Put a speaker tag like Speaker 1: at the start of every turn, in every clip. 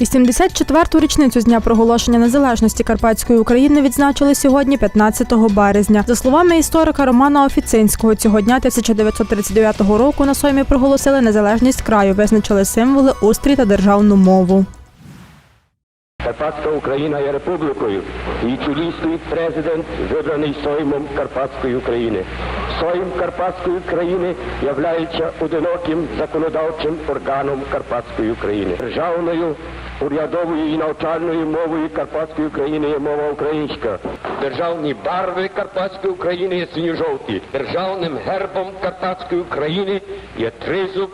Speaker 1: 84-ту річницю з дня проголошення незалежності Карпатської України відзначили сьогодні, 15 березня. За словами історика Романа Офіцинського, цього дня 1939 року на Соймі проголосили незалежність краю, визначили символи, устрій та державну мову.
Speaker 2: Карпатська Україна є республікою. Її чолі стоїть президент, вибраний Соймом Карпатської України. Сойм Карпатської країни являється одиноким законодавчим органом Карпатської України. Державною, урядовою і навчальною мовою Карпатської України є мова українська. Державні барви Карпатської України є синьо-жовті. Державним гербом Карпатської України є тризуб,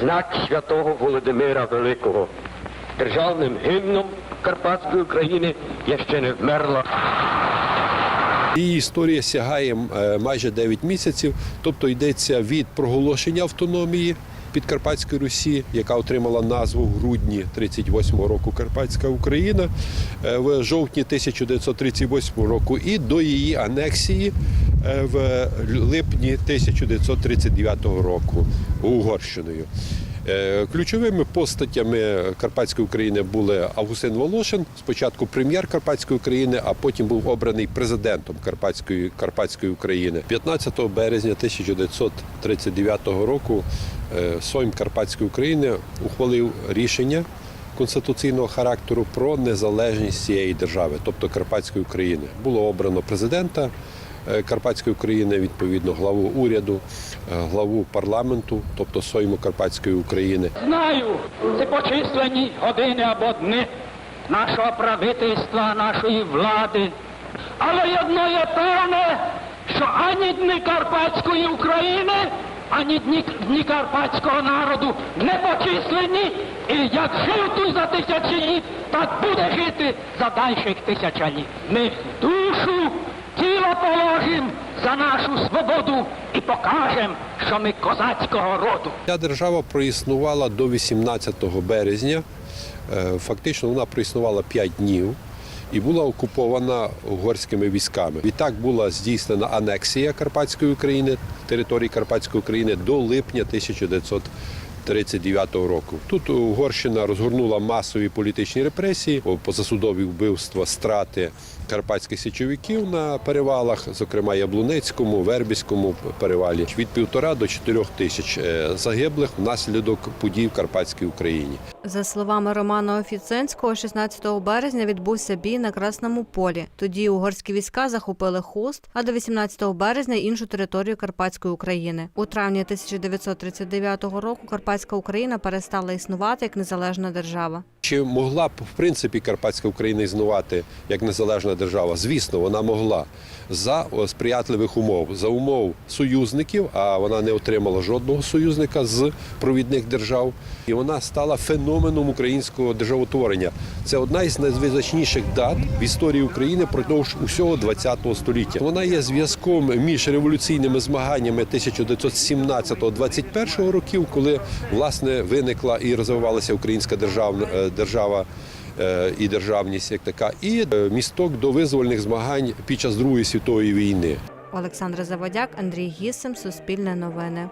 Speaker 2: знак святого Володимира Великого. Державним гімном Карпатської України є ще не вмерла.
Speaker 3: Її історія сягає е, майже 9 місяців, тобто йдеться від проголошення автономії Підкарпатської Русі, яка отримала назву в грудні 38-го року Карпатська Україна е, в жовтні 1938 року, і до її анексії е, в липні 1939 року Угорщиною. Е, Ключовими постатями Карпатської України були Августин Волошин, спочатку прем'єр Карпатської України, а потім був обраний президентом Карпатської, Карпатської України. 15 березня 1939 року е, Сойм Карпатської України ухвалив рішення конституційного характеру про незалежність цієї держави, тобто Карпатської України. Було обрано президента. Е, Карпатської України, відповідно, главу уряду, е, главу парламенту, тобто Сойму Карпатської України.
Speaker 4: Знаю, це почисленні години або дни нашого правительства, нашої влади. Але одно є певне, що ані дні Карпатської України, ані дні, дні карпатського народу не почислені, і як жив тут за тисячі літ, так буде жити за дальших тисячоліть. Ми душу, тіло положимо за нашу свободу і покажемо, що ми козацького роду.
Speaker 3: Ця держава проіснувала до 18 березня. Е, Фактично вона проіснувала 5 днів і була окупована угорськими військами. Відтак була здійснена анексія Карпатської України, території Карпатської України до липня 1939 року. Тут Угорщина розгорнула масові політичні репресії, позасудові вбивства, страти карпатських січовиків на перевалах, зокрема Яблунецькому, Вербіському перевалі, від півтора до чотирьох тисяч е, загиблих внаслідок подій в Карпатській Україні.
Speaker 5: За словами Романа Офіценського, 16 березня відбувся бій на Красному полі. Тоді угорські війська захопили Хуст, а до 18 березня іншу територію Карпатської України. У травні 1939 року Карпатська Україна перестала існувати як незалежна держава.
Speaker 3: Чи могла б в принципі Карпатська Україна існувати як незалежна держава? Звісно, вона могла за сприятливих умов, за умов союзників, а вона не отримала жодного союзника з провідних держав. І вона стала феноменом українського державотворення. Це одна із найвизначніших дат в історії України продовж усього ХХ століття. Вона є зв'язком між революційними змаганнями 1917-21 років, коли власне виникла і розвивалася українська державна е, держава. е, І державність як така, і е, місток до визвольних змагань під час Другої світової війни.
Speaker 5: Олександр Заводяк, Андрій Гісим, Суспільне новини.